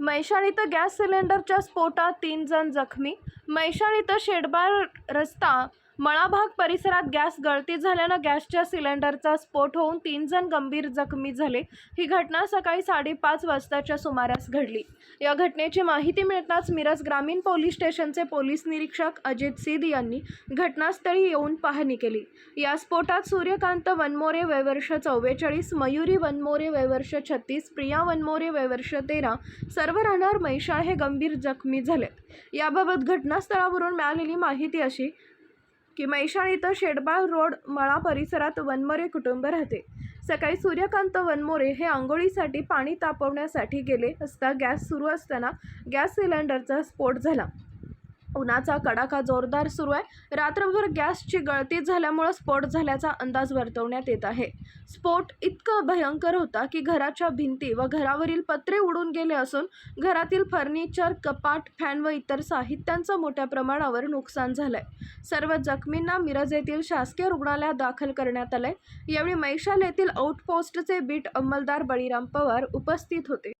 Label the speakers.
Speaker 1: मैशाण इथं गॅस सिलेंडरच्या स्फोटात तीन जण जखमी. मैशाण इथं शेडबार रस्ता मळाभाग परिसरात गॅस गळती झाल्यानं गॅसच्या सिलेंडरचा स्फोट होऊन तीन जण गंभीर जखमी झाले. ही घटना सकाळी साडेपाच वाजताच्या सुमारास घडली. या घटनेची माहिती मिळताच मिरज ग्रामीण पोलीस स्टेशनचे पोलीस निरीक्षक अजित सिद यांनी घटनास्थळी येऊन पाहणी केली. या स्फोटात सूर्यकांत वनमोरे वयवर्ष चव्वेचाळीस मयुरी वनमोरे वयवर्ष छत्तीस प्रिया वनमोरे वयवर्ष तेरा सर्व राहणार मैशाळ हे गंभीर जखमी झालेत. याबाबत घटनास्थळावरून मिळालेली माहिती अशी की मैशाण इथं शेडबाळ रोड मळा परिसरात वनमोरे कुटुंब राहते. सकाळी सूर्यकांत वनमोरे हे आंघोळीसाठी पाणी तापवण्यासाठी गेले असता गॅस सुरू असताना गॅस सिलेंडरचा स्फोट झाला. उन्हाचा कडाका जोरदार सुरू आहे. रात्रभर गॅसची गळती झाल्यामुळं स्फोट झाल्याचा अंदाज वर्तवण्यात येत आहे. स्फोट इतका भयंकर होता की घराच्या भिंती व घरावरील पत्रे उडून गेले असून घरातील फर्निचर कपाट फॅन व इतर साहित्यांचं मोठ्या प्रमाणावर नुकसान झालंय. सर्व जखमींना मिरज येथील शासकीय रुग्णालयात दाखल करण्यात आलंय. यावेळी मैशाल येथील आउटपोस्टचे बीट अंमलदार बळीराम पवार उपस्थित होते.